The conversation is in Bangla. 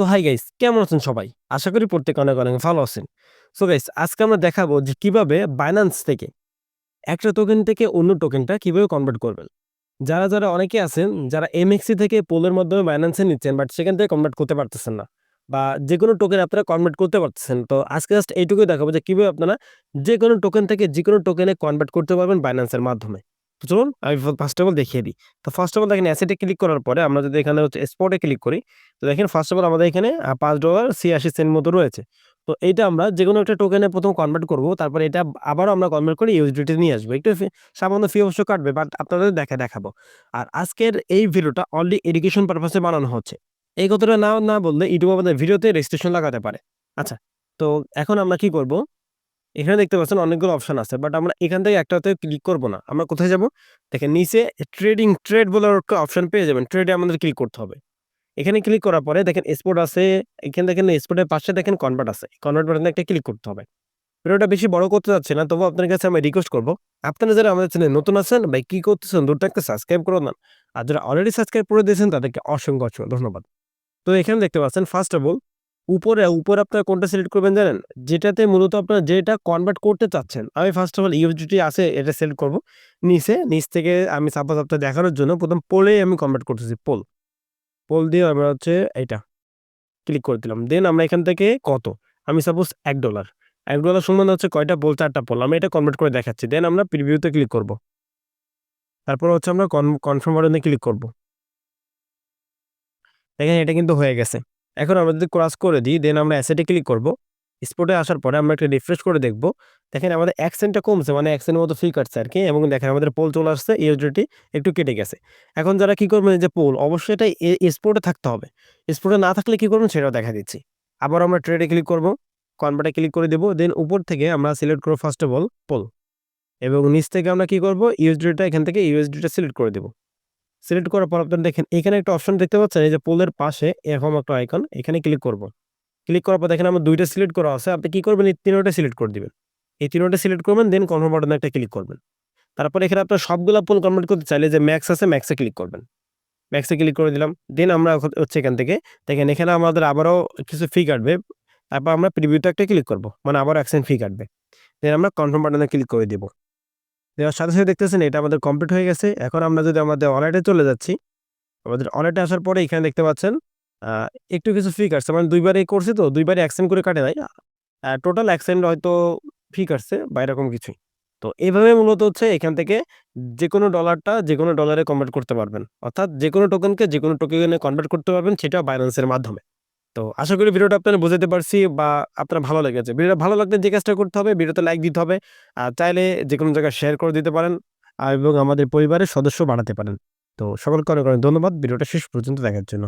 সো হাই গাইস, কেমন আছেন সবাই? আশা করি প্রত্যেক অনেক অনেক ভালো আছেন। সো গাইস, আজকে আমরা দেখাবো যে কীভাবে বাইন্যান্স থেকে একটা টোকেন থেকে অন্য টোকেনটা কীভাবে কনভার্ট করবেন। যারা যারা অনেকে আছেন, যারা এমএক্সি থেকে পোলের মাধ্যমে বাইন্যান্সে নিচ্ছেন বাট সেখান থেকে কনভার্ট করতে পারতেছেন না, বা যে কোনো টোকেন আপনারা কনভার্ট করতে পারতেছেন, তো আজকে জাস্ট এইটুকুই দেখাবো যে কীভাবে আপনারা যে কোনো টোকেন থেকে যে কোনো টোকেনে কনভার্ট করতে পারবেন বাইন্যান্সের মাধ্যমে। চলুন আমি ফার্স্ট অফ অল দেখিয়ে দিই। তো ফার্স্ট অফ অল দেখেন অ্যাসেটে ক্লিক করার পরে আমরা যদি এখানে হচ্ছে স্পটে ক্লিক করি, তো দেখেন ফার্স্ট অফ অল আমাদের এখানে পাঁচ ডলার ছিয়াশি সেন্ট মতো রয়েছে। তো এইটা আমরা যে কোনো একটা টোকেনে প্রথম কনভার্ট করব, তারপরে এটা আবারও আমরা কনভার্ট করে ইউএসডিটি নিয়ে আসব। একটু সামান্য ফি অবশ্য কাটবে বাট আপনাদের দেখা, দেখাবো। আর আজকের এই ভিডিওটা অনলি এডুকেশন পারপাসে বানানো হচ্ছে। এই কথাটা না না বললে ইউটিউব আমাদের ভিডিওতে রেজিস্ট্রেশন লাগাতে পারে। আচ্ছা তো এখন আমরা কি করব? এখানে দেখতে পাচ্ছেন অনেকগুলো অপশন আছে বাট আমরা এখান থেকে একটাতে ক্লিক করব না। আমরা কোথায় যাব? দেখেন নিচে ট্রেডিং ট্রেড বলে অপশন পেয়ে যাবেন ট্রেডে আমাদের ক্লিক করতে হবে। এখানে ক্লিক করার পরে দেখেন স্পোর্ট আছে, এখানে দেখেন স্পোর্টের পাশে দেখেন কনভার্ট আছে কনভার্ট বাটনে একটা ক্লিক করতে হবে। ভিডিওটা বেশি বড় করতে যাচ্ছে না তবু আপনার কাছে আমি রিকোয়েস্ট করব, আপনারা যারা আমাদের চ্যানেল নতুন আছেন, ভাই কি করতেছেন দুটো একটা সাবস্ক্রাইব করে দেন আর যারা অলরেডি সাবস্ক্রাইব করে দিয়েছেন, তাদেরকে অসংখ্য অসংখ্য ধন্যবাদ। তো এখানে দেখতে পাচ্ছেন ফার্স্ট অফ অল উপরে উপরে আপনারা কোনটা সিলেক্ট করবেন জানেন? যেটাতে মূলত আপনারা যেটা কনভার্ট করতে চাচ্ছেন। আমি ফার্স্ট অফ অল ইউএসডিটি আছে, এটা সিলেক্ট করব। নিচে, নিচ থেকে আমি সাপোজ আপনার দেখানোর জন্য প্রথম পোলে আমি কনভার্ট করতেছি, পোল। পোল দিয়ে আমরা হচ্ছে এটা ক্লিক করে দিলাম। দেন আমরা এখান থেকে কত? আমি সাপোজ এক ডলার এক ডলার সমান হচ্ছে কয়টা পোল? চারটা পোল। আমি এটা কনভার্ট করে দেখাচ্ছি। দেন আমরা প্রিভিউতে ক্লিক করব। তারপর হচ্ছে আমরা কনফার্ম বাটনে ক্লিক করব। দেখেন এটা কিন্তু হয়ে গেছে। এখন আমরা যদি ক্রস করে দিই দেন আমরা অ্যাসেটে ক্লিক করব। স্পোর্টে আসার পরে আমরা একটা রিফ্রেশ করে দেখব। দেখেন আমাদের অ্যাকসেন্টটা কমছে মানে অ্যাকসেন্টের মতো ফ্রি কাটছে আর কি, এবং দেখেন আমাদের পোল চলে আসছে ইউজিটি একটু কেটে গেছে। এখন যারা কি করবেন যে পোল অবশ্যই এটা স্পোর্টে থাকতে হবে। স্পোর্টে না থাকলে কি করবেন, সেটাও দেখা দিচ্ছি। আবার আমরা ট্রেডে ক্লিক করব কনভার্টে ক্লিক করে দেবো দেন উপর থেকে আমরা সিলেক্ট করব ফার্স্ট অফ অল পোল এবং নিচ থেকে আমরা কি করব ইউএসডিটা এখান থেকে ইউএসডিটা সিলেক্ট করে দেবো। সিলেক্ট করার পর আপনারা দেখেন, এখানে একটা অপশন দেখতে পাচ্ছেন, এই যে পোলের পাশে এরকম একটা আইকন এখানে ক্লিক করব। ক্লিক করার পর দেখেন, আমার দুইটা সিলেক্ট করা আছে, আপনি কি করবেন? এই তিনোটা সিলেক্ট করে দিবেন। এই তিনোটা সিলেক্ট করবেন দেন কনফার্ম বাটনে একটা ক্লিক করবেন। তারপর এখানে আপনার সবগুলা পোল কনভার্ট করতে চাইলে যে ম্যাক্স আছে ম্যাক্সে ক্লিক করবেন। ম্যাক্সে ক্লিক করে দিলাম দেন আমরা হচ্ছে এখান থেকে, দেখেন এখানে আমাদের আবারও কিছু ফি কাটবে, তারপর আমরা প্রিভিউতে একটা ক্লিক করব মানে আবার অ্যাকশন ফি কাটবে। দেন আমরা কনফার্ম বাটনে ক্লিক করে দেবো। দেওয়ার সাথে সাথে দেখতেছেন এটা আমাদের কমপ্লিট হয়ে গেছে। এখন আমরা যদি আমাদের ওয়ালেটে চলে যাচ্ছি, আমাদের ওয়ালেটে আসার পরে এখানে দেখতে পাচ্ছেন একটু কিছু ফি কাটছে মানে দুইবারই করছি তো দুইবারই অ্যাকসেন্ট করে কাটে নাই। টোটাল অ্যাকসেন্ট হয়তো ফি কাটছে বা এরকম কিছুই। তো এইভাবে মূলত হচ্ছে এখান থেকে যে কোনো ডলারটা যে কোনো ডলারে কনভার্ট করতে পারবেন। অর্থাৎ যে কোনো টোকেনকে যে কোনো টোকেনে কনভার্ট করতে পারবেন, সেটা বাইন্যান্সের মাধ্যমে। তো আশা করি ভিডিওটা আপনারা বুঝাতে পারছি বা আপনার ভালো লেগেছে। ভিডিওটা ভালো লাগলে যে কাজটা করতে হবে, ভিডিওতে লাইক দিতে হবে, আর চাইলে যে কোনো জায়গায় শেয়ার করে দিতে পারেন এবং আমাদের পরিবারের সদস্য বাড়াতে পারেন। তো সকলকে অনেক অনেক ধন্যবাদ, ভিডিওটা শেষ পর্যন্ত দেখার জন্য।